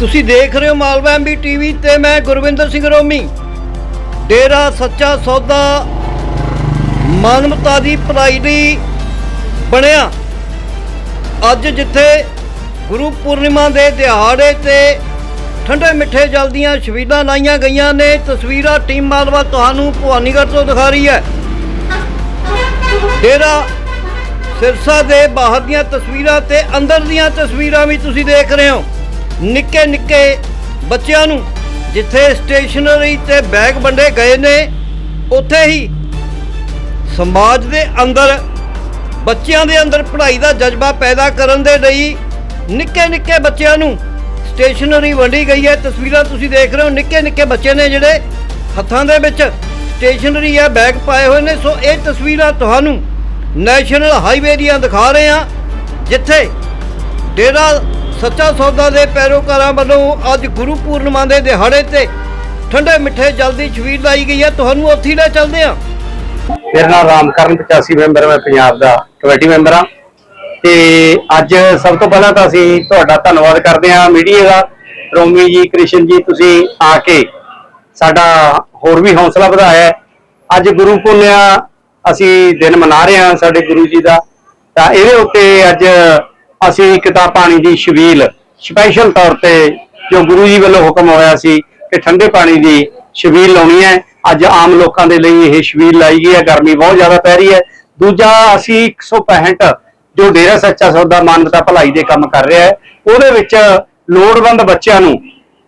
ਤੁਸੀਂ ਦੇਖ ਰਹੇ ਹੋ ਮਾਲਵਾ ਐਮਬੀ ਟੀਵੀ ਤੇ ਮੈਂ ਗੁਰਵਿੰਦਰ ਸਿੰਘ ਰੋਮੀ। ਡੇਰਾ ਸੱਚਾ ਸੌਦਾ ਮਾਨਵਤਾ ਦੀ ਭਲਾਈ ਲਈ ਬਣਿਆ। ਅੱਜ ਜਿੱਥੇ ਗੁਰੂ ਪੂਰਨਿਮਾ ਦੇ ਦਿਹਾੜੇ ਤੇ ਠੰਡੇ ਮਿੱਠੇ ਜਲ ਦੀਆਂ ਛਬੀਲਾਂ ਲਾਈਆਂ ਗਈਆਂ ਨੇ, ਤਸਵੀਰਾਂ ਟੀਮ ਮਾਲਵਾ ਤੁਹਾਨੂੰ ਭਵਾਨੀਗੜ੍ਹ ਤੋਂ ਦਿਖਾ ਰਹੀ ਹੈ। ਡੇਰਾ ਸਿਰਸਾ ਦੇ ਬਾਹਰ ਦੀਆਂ ਤਸਵੀਰਾਂ ਤੇ ਅੰਦਰ ਦੀਆਂ ਤਸਵੀਰਾਂ ਵੀ ਤੁਸੀਂ ਦੇਖ ਰਹੇ ਹੋ। ਨਿੱਕੇ ਨਿੱਕੇ ਬੱਚਿਆਂ ਨੂੰ ਜਿੱਥੇ ਸਟੇਸ਼ਨਰੀ ਤੇ ਬੈਗ ਵੰਡੇ ਗਏ ਨੇ, ਉੱਥੇ ਹੀ ਸਮਾਜ ਦੇ ਅੰਦਰ, ਬੱਚਿਆਂ ਦੇ ਅੰਦਰ ਪੜ੍ਹਾਈ ਦਾ ਜਜ਼ਬਾ ਪੈਦਾ ਕਰਨ ਦੇ ਲਈ ਨਿੱਕੇ ਨਿੱਕੇ ਬੱਚਿਆਂ ਨੂੰ ਸਟੇਸ਼ਨਰੀ ਵੰਡੀ ਗਈ ਹੈ। ਤਸਵੀਰਾਂ ਤੁਸੀਂ ਦੇਖ ਰਹੇ ਹੋ, ਨਿੱਕੇ ਨਿੱਕੇ ਬੱਚੇ ਨੇ ਜਿਹੜੇ ਹੱਥਾਂ ਦੇ ਵਿੱਚ ਸਟੇਸ਼ਨਰੀ ਹੈ, ਬੈਗ ਪਾਏ ਹੋਏ ਨੇ। ਸੋ ਇਹ ਤਸਵੀਰਾਂ ਤੁਹਾਨੂੰ ਨੈਸ਼ਨਲ ਹਾਈਵੇ ਦੀਆਂ ਦਿਖਾ ਰਹੇ ਹਾਂ, ਜਿੱਥੇ ਡੇਰਾ ਸੱਚਾ ਸੌਦਾ ਦੇ ਪੈਰੋਕਾਰਾਂ ਵੱਲੋਂ ਅੱਜ ਗੁਰੂ ਪੂਰਨਿਮਾ ਦੇ ਦਿਹਾੜੇ ਤੇ ਠੰਡੇ ਮਿੱਠੇ ਜਲ ਦੀ ਲਾਈ ਗਈ ਹੈ। ਤੁਹਾਨੂੰ ਉੱਥੇ ਲੈ ਚੱਲਦੇ ਹਾਂ। ਮੇਰਾ ਨਾਮ ਰਾਮਕਰਨ 85 ਮੈਂਬਰ ਮੈਂ ਪੰਜਾਬ ਦਾ ਕਮੇਟੀ ਮੈਂਬਰ ਹਾਂ। ਤੇ ਅੱਜ ਸਭ ਤੋਂ ਪਹਿਲਾਂ ਤਾਂ ਅਸੀਂ ਤੁਹਾਡਾ ਧੰਨਵਾਦ ਕਰਦੇ ਹਾਂ ਮੀਡੀਆ ਦਾ। ਰੋਮੀ ਜੀ, ਕ੍ਰਿਸ਼ਨ ਜੀ, ਤੁਸੀਂ ਆ ਕੇ ਸਾਡਾ ਹੋਰ ਵੀ ਹੌਸਲਾ ਵਧਾਇਆ ਅੱਜ ਗੁਰੂ ਪੁੰਨਿਆ ਅਸੀਂ ਦਿਨ ਮਨਾ ਰਹੇ ਹਾਂ ਸਾਡੇ ਗੁਰੂ ਜੀ ਦਾ। ਤਾਂ ਇਹਦੇ ਉੱਤੇ ਅੱਜ ਅਸੀਂ ਇੱਕ ਤਾਂ ਪਾਣੀ ਦੀ ਛਬੀਲ ਸਪੈਸ਼ਲ ਤੌਰ ਤੇ ਜੋ ਗੁਰੂ ਜੀ ਵੱਲੋਂ ਹੁਕਮ ਹੋਇਆ ਸੀ ਕਿ ਠੰਡੇ ਪਾਣੀ ਦੀ ਛਬੀਲ ਲਾਉਣੀ ਹੈ। ਅੱਜ ਆਮ ਲੋਕਾਂ ਦੇ ਲਈ ਇਹ ਛਬੀਲ ਲਾਈ ਗਈ ਹੈ। ਗਰਮੀ ਬਹੁਤ ਜ਼ਿਆਦਾ ਪੈ ਰਹੀ ਹੈ। ਦੂਜਾ, ਅਸੀਂ 165 ਜੋ ਡੇਰਾ ਸੱਚਾ ਸੌਦਾ ਮਾਨਵਤਾ ਭਲਾਈ ਦੇ ਕੰਮ ਕਰ ਰਿਹਾ ਹੈ, ਉਹਦੇ ਵਿੱਚ ਲੋੜਵੰਦ ਬੱਚਿਆਂ ਨੂੰ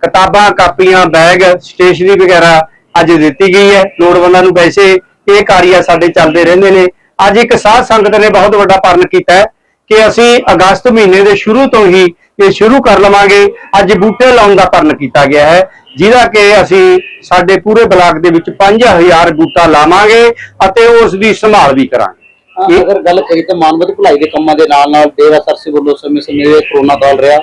ਕਿਤਾਬਾਂ, ਕਾਪੀਆਂ, ਬੈਗ, ਸਟੇਸ਼ਨਰੀ ਵਗੈਰਾ ਅੱਜ ਦਿੱਤੀ ਗਈ ਹੈ। ਲੋੜਵੰਦਾਂ ਨੂੰ ਵੈਸੇ ਇਹ ਕਾਰਿਆ ਸਾਡੇ ਚੱਲਦੇ ਰਹਿੰਦੇ ਨੇ। ਅੱਜ ਇੱਕ ਸਾਧ ਸੰਗਤ ਨੇ ਬਹੁਤ ਵੱਡਾ ਪਰਨ ਕੀਤਾ ਹੈ। ਕਿ ਅਸੀਂ ਅਗਸਤ ਮਹੀਨੇ ਦੇ ਸ਼ੁਰੂ ਤੋਂ ਹੀ ਇਹ ਸ਼ੁਰੂ ਕਰ ਲਵਾਂਗੇ। ਅੱਜ ਬੂਟੇ ਲਾਉਣ ਦਾ ਪਰਨ ਕੀਤਾ ਗਿਆ ਹੈ ਜਿਹਦਾ ਕਿ ਅਸੀਂ ਸਾਡੇ ਪੂਰੇ ਬਲਾਕ ਦੇ ਵਿੱਚ 5000 ਬੂਟਾ ਲਾਵਾਂਗੇ ਅਤੇ ਉਸ ਦੀ ਸੰਭਾਲ ਵੀ ਕਰਾਂਗੇ। ਅਗਰ ਗੱਲ ਕਰੀ ਤਾਂ ਮਾਨਵਤਾ ਭਲਾਈ ਦੇ ਕੰਮਾਂ ਦੇ ਨਾਲ ਨਾਲ ਡੇਰਾ ਸਰਸੇ ਵੱਲੋਂ ਸਮੇਂ ਸਮੇਂ ਤੇ ਕਰੋਨਾ ਕਾਲ ਰਿਹਾ।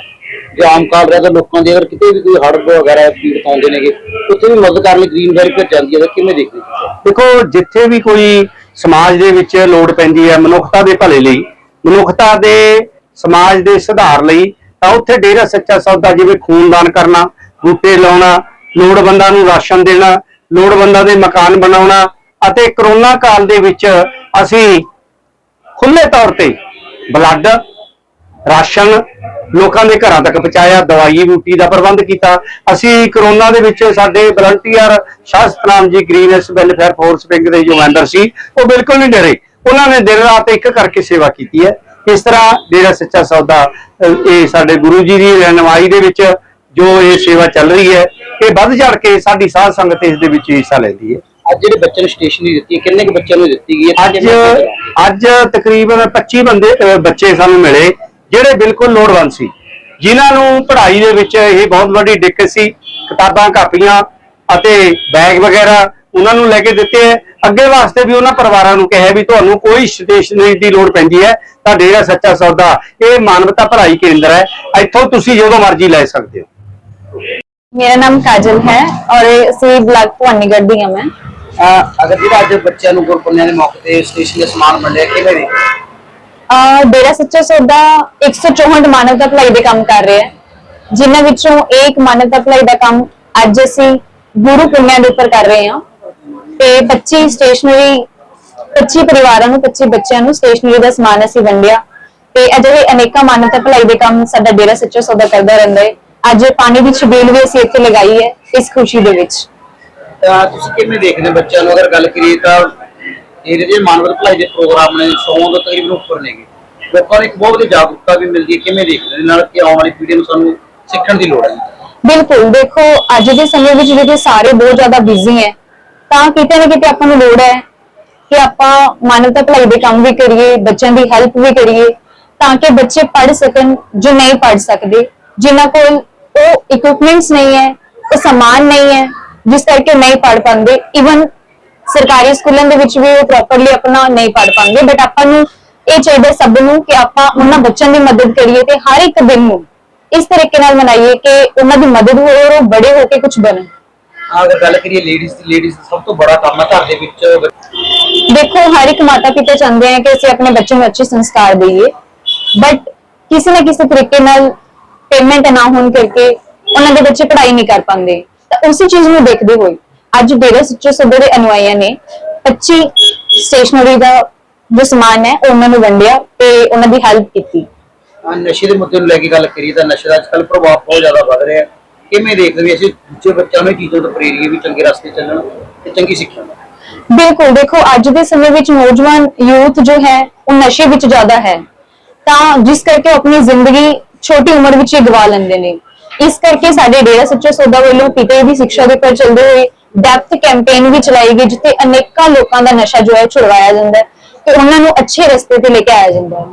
ਜੇ ਆਮ ਕਾਲ ਰਿਹਾ ਤਾਂ ਲੋਕਾਂ ਦੇ ਅਗਰ ਕਿਤੇ ਵੀ ਕੋਈ ਹੜ੍ਹ ਵਗੈਰਾ ਪੀੜਤ ਆਉਂਦੇ ਨੇਗੇ ਉੱਥੇ ਵੀ ਮਦਦ ਕਰਨ ਲਈ ਗ੍ਰੀਨ ਵੈਰੀ ਭੇਜ ਜਾਂਦੀ ਹੈ। ਤਾਂ ਕਿਵੇਂ ਦੇਖਦੇ ਦੇਖੋ ਜਿੱਥੇ ਵੀ ਕੋਈ ਸਮਾਜ ਦੇ ਵਿੱਚ ਲੋੜ ਪੈਂਦੀ ਹੈ ਮਨੁੱਖਤਾ ਦੇ ਭਲੇ ਲਈ ਮਨੁੱਖਤਾ ਦੇ, ਸਮਾਜ ਦੇ ਸੁਧਾਰ ਲਈ ਤਾਂ ਉੱਥੇ ਡੇਰਾ ਸੱਚਾ ਸੌਦਾ ਜਿਵੇਂ ਖੂਨਦਾਨ ਕਰਨਾ, ਬੂਟੇ ਲਾਉਣਾ, ਲੋੜਵੰਦਾਂ ਨੂੰ ਰਾਸ਼ਨ ਦੇਣਾ, ਲੋੜਵੰਦਾਂ ਦੇ ਮਕਾਨ ਬਣਾਉਣਾ ਅਤੇ ਕਰੋਨਾ ਕਾਲ ਦੇ ਵਿੱਚ ਅਸੀਂ ਖੁੱਲੇ ਤੌਰ ਤੇ ਬਲੱਡ, ਰਾਸ਼ਨ ਲੋਕਾਂ ਦੇ ਘਰਾਂ ਤੱਕ ਪਹੁੰਚਾਇਆ, ਦਵਾਈ, ਬੂਟੀ ਦਾ ਪ੍ਰਬੰਧ ਕੀਤਾ। ਅਸੀਂ ਕਰੋਨਾ ਦੇ ਵਿੱਚ ਸਾਡੇ ਵਲੰਟੀਅਰ ਸ਼ਾਹ ਸਤਨਾਮ ਜੀ ਗ੍ਰੀਨਸ ਵੈਲਫੇਅਰ ਫੋਰਸ ਵਿੰਗ ਦੇ ਜੋ ਮੈਂਬਰ ਸੀ, ਉਹ ਬਿਲਕੁਲ ਨਹੀਂ ਡਰੇ। ਉਹਨਾਂ ਨੇ ਦਿਨ ਰਾਤ ਇੱਕ ਕਰਕੇ ਸੇਵਾ ਕੀਤੀ ਹੈ। ਇਸ ਤਰ੍ਹਾਂ ਡੇਰਾ ਸੱਚਾ ਸੌਦਾ ਇਹ ਸਾਡੇ ਗੁਰੂ ਜੀ ਦੀ ਰਹਿਨਮਾਈ ਦੇ ਵਿੱਚ ਜੋ ਇਹ ਸੇਵਾ ਚੱਲ ਰਹੀ ਹੈ ਇਹ ਵੱਧ ਚੜ ਕੇ ਸਾਡੀ ਸਾਧ ਸੰਗਤ ਇਸ ਦੇ ਵਿੱਚ ਹਿੱਸਾ ਲੈਂਦੀ ਹੈ। ਅੱਜ ਜਿਹੜੇ ਬੱਚੇ ਨੂੰ ਸਟੇਸ਼ਨਰੀ ਦਿੱਤੀ ਹੈ ਕਿੰਨੇ ਕੁ ਬੱਚਿਆਂ ਨੂੰ ਦਿੱਤੀ ਗਈ ਹੈ? ਅੱਜ? ਅੱਜ ਤਕਰੀਬਨ 25 ਬੰਦੇ ਬੱਚੇ ਸਾਨੂੰ ਮਿਲੇ ਜਿਹੜੇ ਬਿਲਕੁਲ ਲੋੜਵੰਦ ਸੀ। ਜਿਨ੍ਹਾਂ ਨੂੰ ਪੜ੍ਹਾਈ ਦੇ ਵਿੱਚ ਇਹ ਬਹੁਤ ਵੱਡੀ ਦਿੱਕਤ ਸੀ। ਕਿਤਾਬਾਂ ਕਾਪੀਆਂ ਅਤੇ ਬੈਗ ਵਗੈਰਾ ਉਹਨਾਂ ਨੂੰ ਲੈ ਕੇ ਦਿੱਤੇ ਹੈ। ਅੱਗੇ ਵਾਸਤੇ ਵੀ ਉਹਨਾਂ ਪਰਿਵਾਰਾਂ ਨੂੰ ਕਿਹਾ ਵੀ ਤੁਹਾਨੂੰ ਕੋਈ ਸਟੇਸ਼ਨਰੀ ਦੀ ਲੋੜ ਪੈਂਦੀ ਹੈ। ਤਾਂ ਡੇਰਾ ਸੱਚਾ ਸੌਦਾ ਇਹ ਮਾਨਵਤਾ ਭਲਾਈ ਕੇਂਦਰ ਹੈ। ਇੱਥੋਂ ਤੁਸੀਂ ਜਦੋਂ ਮਰਜ਼ੀ ਲੈ ਸਕਦੇ ਹੋ। ਮੇਰਾ ਨਾਮ ਕਾਜਲ ਹੈ ਔਰ ਅਸੀਂ ਬਲਾਕ ਭਵਾਨੀਗੜ੍ਹ ਦੀ ਹਾਂ ਮੈਂ। ਅਗਰ ਜਿਹੜਾ ਅੱਜ ਬੱਚਿਆਂ ਨੂੰ ਗੁਰਪੁੰਨਿਆ ਦੇ ਮੌਕੇ ਤੇ ਸਟੇਸ਼ਨ ਦੇ ਸਮਾਨ ਵੰਡਿਆ ਕਿਵੇਂ? ਅਹ ਡੇਰਾ ਸੱਚਾ ਸੌਦਾ 164 ਮਾਨਵਤਾ ਭਲਾਈ ਦੇ ਕੰਮ ਕਰ ਰਿਹਾ ਹੈ। ਜਿਨ੍ਹਾਂ ਵਿੱਚੋਂ ਇੱਕ ਮਾਨਵਤਾ ਭਲਾਈ ਦਾ ਕੰਮ ਅੱਜ ਅਸੀਂ ਗੁਰੂ ਪੁੰਨਿਆ ਦੇ ਉੱਪਰ ਕਰ ਰਹੇ ਹਾਂ। ਤੇ 25 ਸਟੇਸ਼ਨਰੀ 25 ਪਰਿਵਾਰਾਂ ਨੂੰ 25 ਬੱਚਿਆਂ ਨੂੰ ਸਟੇਸ਼ਨਰੀ ਦਾ ਸਮਾਨ ਅਸੀਂ ਵੰਡਿਆ। ਤੇ ਅਜਿਹੇ ਅਨੇਕਾਂ ਮਾਨਵਤਾ ਭਲਾਈ ਦੇ ਕੰਮ ਸਾਡਾ ਡੇਰਾ ਸੱਚਾ ਸੌਦਾ ਕਰਦਾ ਰਹਿੰਦਾ ਹੈ। ਅੱਜ ਪਾਣੀ ਦੀ ਛਬੀਲ ਵੀ ਅਸੀਂ ਇੱਥੇ ਲਗਾਈ ਹੈ ਇਸ ਖੁਸ਼ੀ ਦੇ ਵਿੱਚ। ਤਾਂ ਤੁਸੀਂ ਕਿਵੇਂ ਦੇਖਦੇ ਬੱਚਿਆਂ ਨੂੰ? ਅਗਰ ਗੱਲ ਕਰੀਏ ਤਾਂ ਇਹਦੇ ਜਿਹੜੇ ਮਾਨਵਤਾ ਭਲਾਈ ਦੇ ਪ੍ਰੋਗਰਾਮ ਨੇ 100 ਤੋਂ ਤਕਰੀਬਨ ਉੱਪਰ ਨੇਗੇ ਲੋਕਾਂ ਨੂੰ ਇੱਕ ਬਹੁਤ ਵੱਡੀ ਜਾਗਰੂਕਤਾ ਵੀ ਮਿਲਦੀ ਹੈ। ਕਿਵੇਂ ਦੇਖਦੇ ਨੇ ਨਾਲ ਕਿ ਆਉਣ ਵਾਲੀ ਪੀੜ੍ਹੀ ਨੂੰ ਸਾਨੂੰ ਸਿੱਖਣ ਦੀ ਲੋੜ ਹੈ? ਬਿਲਕੁਲ ਦੇਖੋ ਅੱਜ ਦੇ ਸਮੇਂ ਵਿੱਚ ਜਿਹੜੇ ਸਾਰੇ ਬਹੁਤ ਜ਼ਿਆਦਾ ਬਿਜ਼ੀ ਹੈ ਤਾਂ ਕਿਤੇ ਨਾ ਕਿਤੇ ਆਪਾਂ ਨੂੰ ਲੋੜ ਹੈ ਕਿ ਆਪਾਂ ਮਾਨਵਤਾ ਭਲਾਈ ਦੇ ਕੰਮ ਵੀ ਕਰੀਏ, ਬੱਚਿਆਂ ਦੀ ਹੈਲਪ ਵੀ ਕਰੀਏ, ਤਾਂ ਕਿ ਬੱਚੇ ਪੜ੍ਹ ਸਕਣ ਜੋ ਨਹੀਂ ਪੜ੍ਹ ਸਕਦੇ, ਜਿਨ੍ਹਾਂ ਕੋਲ ਉਹ ਇਕਵਿਪਮੈਂਟਸ ਨਹੀਂ ਹੈ, ਉਹ ਸਮਾਨ ਨਹੀਂ ਹੈ, ਜਿਸ ਕਰਕੇ ਨਹੀਂ ਪੜ੍ਹ ਪਾਉਂਦੇ। ਇਵਨ ਸਰਕਾਰੀ ਸਕੂਲਾਂ ਦੇ ਵਿੱਚ ਵੀ ਉਹ ਪ੍ਰੋਪਰਲੀ ਆਪਣਾ ਨਹੀਂ ਪੜ੍ਹ ਪਾਉਂਦੇ। ਬਟ ਆਪਾਂ ਨੂੰ ਇਹ ਚਾਹੀਦਾ ਸਭ ਨੂੰ ਕਿ ਆਪਾਂ ਉਹਨਾਂ ਬੱਚਿਆਂ ਦੀ ਮਦਦ ਕਰੀਏ ਤੇ ਹਰ ਇੱਕ ਦਿਨ ਨੂੰ ਇਸ ਤਰੀਕੇ ਨਾਲ ਮਨਾਈਏ ਕਿ ਉਹਨਾਂ ਦੀ ਮਦਦ ਹੋਏ ਔਰ ਉਹ ਬੜੇ ਹੋ ਕੇ ਕੁਝ ਬਣਨ। ਅਗਰ ਗੱਲ ਕਰੀਏ ਲੇਡੀਜ਼ ਦੀ ਲੇਡੀਜ਼ ਸਭ ਤੋਂ ਬੜਾ ਕੰਮ ਹੈ ਘਰ ਦੇ ਵਿੱਚ ਦੇਖੋ ਹਰ ਇੱਕ ਮਾਤਾ ਪਿਤਾ ਚਾਹੁੰਦੇ ਹੈ ਕਿ ਅਸੀਂ ਆਪਣੇ ਬੱਚੇ ਨੂੰ ਅੱਛੇ ਸੰਸਕਾਰ ਦੇਈਏ। ਬਟ ਕਿਸੇ ਨਾ ਕਿਸੇ ਤਰੀਕੇ ਨਾਲ ਪੇਮੈਂਟ ਨਾ ਹੋਣ ਕਰਕੇ ਉਹਨਾਂ ਦੇ ਬੱਚੇ ਪੜ੍ਹਾਈ ਨਹੀਂ ਕਰ ਪਾਉਂਦੇ। ਤਾਂ ਉਸੇ ਚੀਜ਼ ਨੂੰ ਦੇਖਦੇ ਹੋਏ ਅੱਜ ਡੇਰਾ ਸੱਚੇ ਸੌਦੇ ਦੇ ਅਨੁਆਈਆਂ ਨੇ 25 ਸਟੇਸ਼ਨਰੀ ਦਾ ਜੋ ਸਮਾਨ ਹੈ ਉਹ ਉਹਨਾਂ ਨੂੰ ਵੰਡਿਆ ਤੇ ਉਹਨਾਂ ਦੀ ਹੈਲਪ ਕੀਤੀ। ਨਸ਼ੇ ਦੇ ਮੁੱਦੇ ਨੂੰ ਲੈ ਕੇ ਗੱਲ ਕਰੀਏ ਤਾਂ ਨਸ਼ੇ ਦਾ ਅੱਜਕੱਲ ਪ੍ਰਭਾਵ ਬਹੁਤ ਜ਼ਿਆਦਾ ਵੱਧ ਰਿਹਾ। ਹੈ ਕਿਵੇਂ ਦੇਖਦੇ ਵੀ ਅਸੀਂ ਦੂਜੇ ਬੱਚਿਆਂ ਨੂੰ ਇਹ ਚੀਜ਼ਾਂ ਤੋਂ ਪ੍ਰੇਰੀਏ ਵੀ ਚੰਗੇ ਰਸਤੇ ਚੱਲਣ ਤੇ ਚੰਗੀ ਸਿੱਖਿਆ ਲੈਣ ਬਿਲਕੁਲ, ਦੇਖੋ, ਅੱਜ ਦੇ ਸਮੇਂ ਵਿੱਚ ਨੌਜਵਾਨ ਯੂਥ ਜੋ ਹੈ, ਉਹ ਨਸ਼ੇ ਵਿੱਚ ਜ਼ਿਆਦਾ ਹੈ। ਤਾਂ ਜਿਸ ਕਰਕੇ ਉਹ ਆਪਣੀ ਜ਼ਿੰਦਗੀ ਛੋਟੀ ਉਮਰ ਵਿੱਚ ਹੀ ਗਵਾ ਲੈਂਦੇ ਨੇ। ਇਸ ਕਰਕੇ ਸਾਡੇ ਡੇਰਾ ਸੱਚਾ ਸੌਦਾ ਵੱਲੋਂ ਪੀਤੇ ਦੀ ਸਿੱਖਿਆ ਦੇ ਉੱਪਰ ਚੱਲਦੇ ਹੋਏ ਡੈਪਥ ਕੈਂਪੇਨ ਵੀ ਚਲਾਈ ਗਈ, ਜਿੱਥੇ ਅਨੇਕਾਂ ਲੋਕਾਂ ਦਾ ਨਸ਼ਾ ਜੋ ਹੈ ਛੁਡਵਾਇਆ ਜਾਂਦਾ ਹੈ ਤੇ ਉਹਨਾਂ ਨੂੰ ਅੱਛੇ ਰਸਤੇ ਤੇ ਲੈ ਕੇ ਆਇਆ ਜਾਂਦਾ ਹੈ।